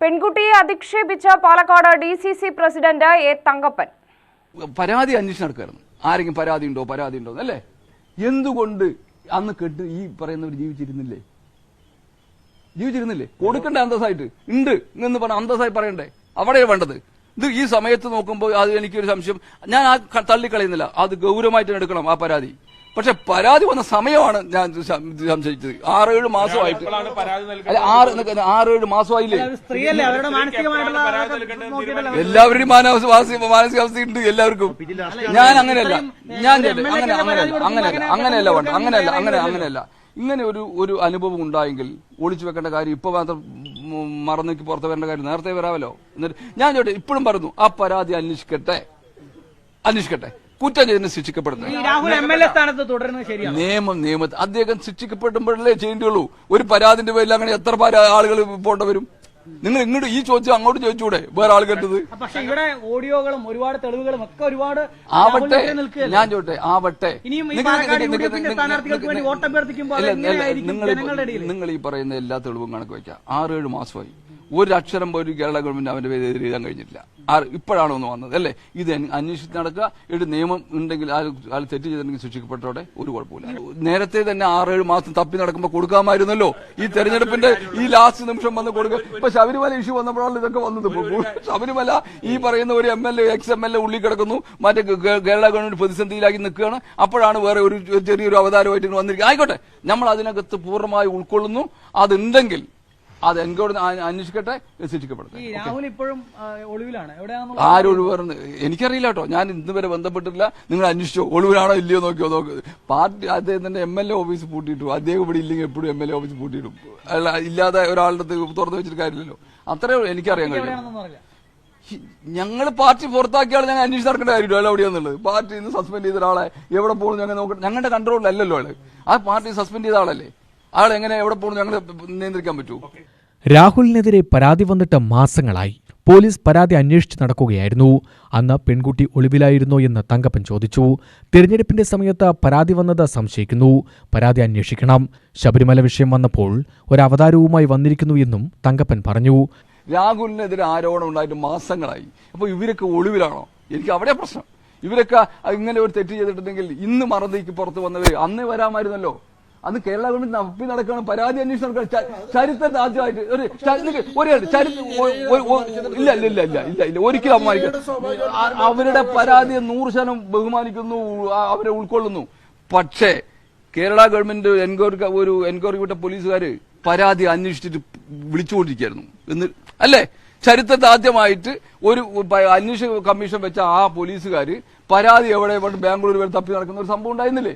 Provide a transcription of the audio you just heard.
പെൺകുട്ടിയെ അധിക്ഷേപിച്ച Palakkad D C C president A Thankappan. പരാതി അന്വേഷണം നടക്കുമായിരുന്നു ആരെങ്കിലും പരാതി ഉണ്ടോ പരാതി ഉണ്ടോ അല്ലേ എന്തുകൊണ്ട് അന്ന് കെട്ട് ഈ പറയുന്നവർ ജീവിച്ചിരുന്നില്ലേ? ജീവിച്ചിരുന്നില്ലേ? കൊടുക്കണ്ടേ അന്തസ്സായിട്ട്. ഉണ്ട് എന്ന് പറഞ്ഞ അന്തസ്സായി പറയണ്ടേ? അവിടെയാണ് വേണ്ടത്. ഇത് ഈ സമയത്ത് നോക്കുമ്പോൾ അത് എനിക്കൊരു സംശയം. ഞാൻ ആ തള്ളിക്കളയുന്നില്ല. അത് ഗൗരവമായിട്ട് എടുക്കണം ആ പരാതി. പക്ഷെ പരാതി വന്ന സമയമാണ് ഞാൻ സംശയിച്ചത്. ആറേഴ് മാസമായിട്ട്? അല്ല ആറ് ഏഴ് ആറേഴ് മാസമായില്ലേ? എല്ലാവരുടെയും മാനസികാവസ്ഥ മാനസികാവസ്ഥയുണ്ട് എല്ലാവർക്കും. ഞാൻ അങ്ങനെയല്ല. ഞാൻ. അങ്ങനെ അങ്ങനെയല്ല അങ്ങനെയല്ല അങ്ങനെയല്ല വേണ്ട അങ്ങനെയല്ല അങ്ങനെ അങ്ങനെയല്ല. ഇങ്ങനെ ഒരു ഒരു അനുഭവം ഉണ്ടായെങ്കിൽ ഒളിച്ചു വെക്കേണ്ട കാര്യം ഇപ്പൊ മാത്രം മറന്നേക്ക് പുറത്ത് വരേണ്ട കാര്യം നേരത്തെ വരാമല്ലോ. എന്നിട്ട് ഞാൻ ചോട്ടെ ഇപ്പോഴും പറഞ്ഞു ആ പരാതി അന്വേഷിക്കട്ടെ. അന്വേഷിക്കട്ടെ. കുറ്റം ശിക്ഷിക്കപ്പെടുന്നത്. രാഹുൽ എം എൽ എ സ്ഥാനത്ത് തുടരുന്നത് ശരിയാണ്? നിയമം നിയമത്തിൽ അദ്ദേഹം ശിക്ഷിക്കപ്പെടുമ്പോഴല്ലേ ചെയ്യേണ്ടിയുള്ളൂ. ഒരു പരാതിന്റെ പേരിൽ അങ്ങനെ എത്ര പരാ ആളുകൾ പോണ്ട വരും? നിങ്ങൾ ഇങ്ങോട്ട് ഈ ചോദ്യം അങ്ങോട്ട് ചോദിച്ചൂടെ? വേറെ ആൾ കേട്ടത് പക്ഷെ ഇവിടെ ഓഡിയോകളും ഒരുപാട് തെളിവുകളും ഒക്കെ ഒരുപാട് ആവട്ടെ. ഞാൻ ചോട്ടെ ആവട്ടെ. നിങ്ങൾ ഈ- നിങ്ങൾ പറയുന്ന എല്ലാ തെളിവും കണക്ക് വയ്ക്കാം. ആറേഴ് മാസമായി. ഒരു അക്ഷരം പോലും കേരള ഗവൺമെന്റ് അവന്റെ പേര് എഴുതാൻ കഴിഞ്ഞിട്ടില്ല. ഇപ്പോഴാണ് ഒന്ന് വന്നത് അല്ലേ? ഇത് അന്വ- അന്വേഷിച്ച് നടക്കുക. ഒരു നിയമം ഉണ്ടെങ്കിൽ ആൾ തെറ്റ് ചെയ്തിട്ടുണ്ടെങ്കിൽ ശിക്ഷിക്കപ്പെട്ടോടെ ഒരു കുഴപ്പമില്ല നേരത്തെ തന്നെ ആറേഴ് മാസം തപ്പി നടക്കുമ്പോൾ കൊടുക്കാമായിരുന്നല്ലോ. ഈ തെരഞ്ഞെടുപ്പിന്റെ ഈ ലാസ്റ്റ് നിമിഷം വന്ന് കൊടുക്കുക ഇപ്പൊ ശബരിമല ഇഷ്യൂ വന്നപ്പോഴാണ് ഇതൊക്കെ വന്നത്. ശബരിമല ഈ പറയുന്ന ഒരു M L A ex M L A ഉള്ളിൽ കിടക്കുന്നു. മറ്റേ കേരള ഗവൺമെന്റ് പ്രതിസന്ധിയിലാക്കി നിൽക്കുകയാണ്. അപ്പോഴാണ് വേറെ ഒരു ചെറിയൊരു അവതാരമായിട്ട് വന്നിരിക്കുന്നത്. ആയിക്കോട്ടെ. നമ്മൾ അതിനകത്ത് പൂർണമായി ഉൾക്കൊള്ളുന്നു. അതുണ്ടെങ്കിൽ അത് എങ്കോട് അന്വേഷിക്കട്ടെ ശിക്ഷിക്കപ്പെടും. ആര് രാഹുൽ ഇപ്പോഴും ഒളിവിലാണ്. എനിക്കറിയില്ല കേട്ടോ ഞാൻ ഇന്ന് വരെ ബന്ധപ്പെട്ടിട്ടില്ല. നിങ്ങൾ അന്വേഷിച്ചോ ഒളിവിലാണോ ഇല്ലയോ നോക്കിയോ നോക്ക്. പാർട്ടി അദ്ദേഹത്തിന്റെ എം എൽ എ ഓഫീസ് പൂട്ടിയിട്ടു. അദ്ദേഹം ഇവിടെ ഇല്ലെങ്കിൽ എപ്പോഴും എം എൽ എ ഓഫീസ് പൂട്ടിയിടും അല്ല ഇല്ലാതെ ഒരാളുടെ അടുത്ത് തുറന്നു വെച്ചിട്ട് കാര്യമില്ലല്ലോ. അത്രേ ഉള്ളൂ എനിക്കറിയാൻ കഴിയും ഞങ്ങൾ പാർട്ടി പുറത്താക്കിയാൽ ഞങ്ങൾ അന്വേഷിച്ച് നടക്കേണ്ട കാര്യമില്ല. അയാൾ എവിടെയാന്നുള്ളത്. പാർട്ടി ഇന്ന് സസ്പെൻഡ് ചെയ്ത ഒരാളെ എവിടെ പോകുന്നു ഞങ്ങൾ നോക്കണം ഞങ്ങളുടെ കൺട്രോളിലല്ലല്ലോ അല്ലല്ലോ ആ പാർട്ടി സസ്പെൻഡ് ചെയ്ത ആളല്ലേ? ആൾ എങ്ങനെ എവിടെ പോകുന്നു ഞങ്ങൾ നിയന്ത്രിക്കാൻ പറ്റൂ? രാഹുലിനെതിരെ പരാതി വന്നിട്ട് മാസങ്ങളായി. പോലീസ് പരാതി അന്വേഷിച്ച് നടക്കുകയായിരുന്നു. അന്ന് പെൺകുട്ടി ഒളിവിലായിരുന്നോ എന്ന് തങ്കപ്പൻ ചോദിച്ചു. തിരഞ്ഞെടുപ്പിന്റെ സമയത്ത് പരാതി വന്നത് സംശയിക്കുന്നു. പരാതി അന്വേഷിക്കണം. ശബരിമല വിഷയം വന്നപ്പോൾ ഒരു അവതാരവുമായി വന്നിരിക്കുന്നു എന്നും തങ്കപ്പൻ പറഞ്ഞു. രാഹുലിനെതിരെ ആരോപണം ഉണ്ടായിട്ട് മാസങ്ങളായി. അപ്പൊ ഇവരൊക്കെ ഒളിവിലാണോ? എനിക്ക് അവിടെ പ്രശ്നം. ഇവരൊക്കെ ഇങ്ങനെ ഒരു തെറ്റ് ചെയ്തിട്ടുണ്ടെങ്കിൽ ഇന്ന് മറന്നേക്ക് പുറത്ത് വന്നവര് അന്ന് വരാമായിരുന്നല്ലോ. അന്ന് കേരള ഗവൺമെന്റ് നപ്പി നടക്കണം പരാതി അന്വേഷണം നടക്കണം ചരിത്രത്തെ ആദ്യമായിട്ട് ഒരു ഒരു ചരിത്ര ഇല്ല ഇല്ല ഇല്ല ഇല്ല ഇല്ല ഇല്ല ഒരിക്കലും അപമാനിക്കണം അവരുടെ പരാതിയെ നൂറ് ശതമാനം ബഹുമാനിക്കുന്നു അവരെ ഉൾക്കൊള്ളുന്നു. പക്ഷേ കേരള ഗവൺമെന്റ് എൻക്വയറി ഒരു എൻക്വയറി വിട്ട പോലീസുകാര് പരാതി അന്വേഷിച്ചിട്ട് വിളിച്ചുകൊണ്ടിരിക്കുകയായിരുന്നു. എന്ന് അല്ലേ? ചരിത്രത്തിൽ ആദ്യമായിട്ട് ഒരു അന്വേഷണ കമ്മീഷൻ വെച്ച ആ പോലീസുകാർ പരാതി എവിടെ ബാംഗ്ലൂർ വരെ തപ്പി നടക്കുന്ന ഒരു സംഭവം ഉണ്ടായിരുന്നില്ലേ?